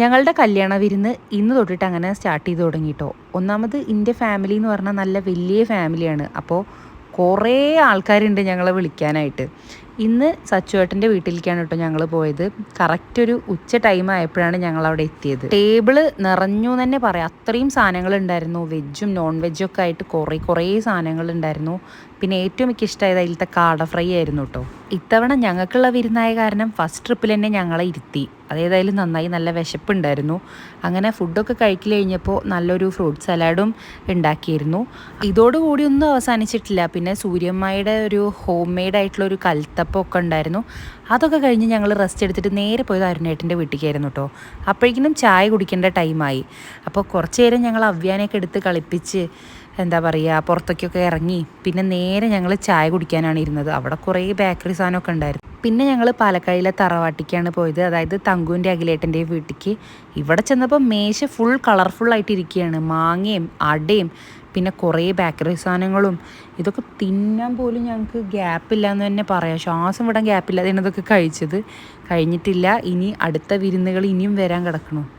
ഞങ്ങളുടെ കല്യാണ വിരുന്ന് ഇന്ന് തൊട്ടിട്ട് അങ്ങനെ സ്റ്റാർട്ട് ചെയ്ത് തുടങ്ങിട്ടോ. ഒന്നാമത് എന്റെ ഫാമിലി എന്ന് പറഞ്ഞാൽ നല്ല വലിയ ഫാമിലിയാണ് അപ്പോൾ കുറേ ആൾക്കാരുണ്ട് ഞങ്ങളെ വിളിക്കാനായിട്ട്. ഇന്ന് സച്ചുവേട്ടന്റെ വീട്ടിലേക്കാണ് കേട്ടോ ഞങ്ങൾ പോയത്. കറക്റ്റ് ഒരു ഉച്ച ടൈം ആയപ്പോഴാണ് ഞങ്ങൾ അവിടെ എത്തിയത്. ടേബിൾ നിറഞ്ഞു തന്നെ പറയാം. അത്രയും സാധനങ്ങൾ ഉണ്ടായിരുന്നു. വെജും നോൺ വെജും ഒക്കെ ആയിട്ട് കുറേ കുറേ സാധനങ്ങൾ ഉണ്ടായിരുന്നു. പിന്നെ ഏറ്റവും എനിക്ക് ഇഷ്ടമായത് അതിലത്തെ കാട ഫ്രൈ ആയിരുന്നു കേട്ടോ. ഇത്തവണ ഞങ്ങൾക്കുള്ള വിരുന്നായ കാരണം ഫസ്റ്റ് ട്രിപ്പിൽ തന്നെ ഞങ്ങളെ ഇരുത്തി. അതേതായാലും നന്നായി നല്ല വിശപ്പുണ്ടായിരുന്നു. അങ്ങനെ ഫുഡൊക്കെ കഴിക്കൽ കഴിഞ്ഞപ്പോൾ നല്ലൊരു ഫ്രൂട്ട് സലാഡും ഉണ്ടാക്കിയിരുന്നു. ഇതോടുകൂടി ഒന്നും അവസാനിച്ചിട്ടില്ല. പിന്നെ സൂര്യമ്മയുടെ ഒരു ഹോം മെയ്ഡ് ആയിട്ടുള്ള ഒരു കൽത്തപ്പം ഒക്കെ ഉണ്ടായിരുന്നു. അതൊക്കെ കഴിഞ്ഞ് ഞങ്ങൾ റെസ്റ്റ് എടുത്തിട്ട് നേരെ പോയത് അരുണേട്ടന്റെ വീട്ടിലേക്കായിരുന്നു കേട്ടോ. അപ്പോഴേക്കിനും ചായ കുടിക്കേണ്ട ടൈമായി അപ്പോൾ കുറച്ച് നേരം ഞങ്ങൾ അവ്യാനൊക്കെ എടുത്ത് കളിപ്പിച്ച് എന്താ പറയുക പുറത്തേക്കൊക്കെ ഇറങ്ങി. പിന്നെ നേരെ ഞങ്ങൾ ചായ കുടിക്കാനാണ് ഇരുന്നത്. അവിടെ കുറേ ബേക്കറി സാധനമൊക്കെ ഉണ്ടായിരുന്നു. പിന്നെ ഞങ്ങൾ പാലക്കാടിലെ തറവാട്ടിക്കാണ് പോയത്. അതായത് തങ്കുവിന്റെ അഖിലേട്ടന്റെ വീട്ടിലേക്ക്. ഇവിടെ ചെന്നപ്പോൾ മേശ ഫുൾ ഇരിക്കുകയാണ് മാങ്ങയും അടയും പിന്നെ കുറേ ബേക്കറി സാധനങ്ങളും. ഇതൊക്കെ തിന്നാൻ പോലും ഞങ്ങൾക്ക് ഗ്യാപ്പില്ല എന്ന് തന്നെ പറയാം. ശ്വാസം വിടാൻ ഗ്യാപ്പില്ലാതെയാണ് ഇതൊക്കെ കഴിച്ചത്. കഴിഞ്ഞിട്ടില്ല. ഇനി അടുത്ത വിരുന്നുകൾ ഇനിയും വരാൻ കിടക്കണു.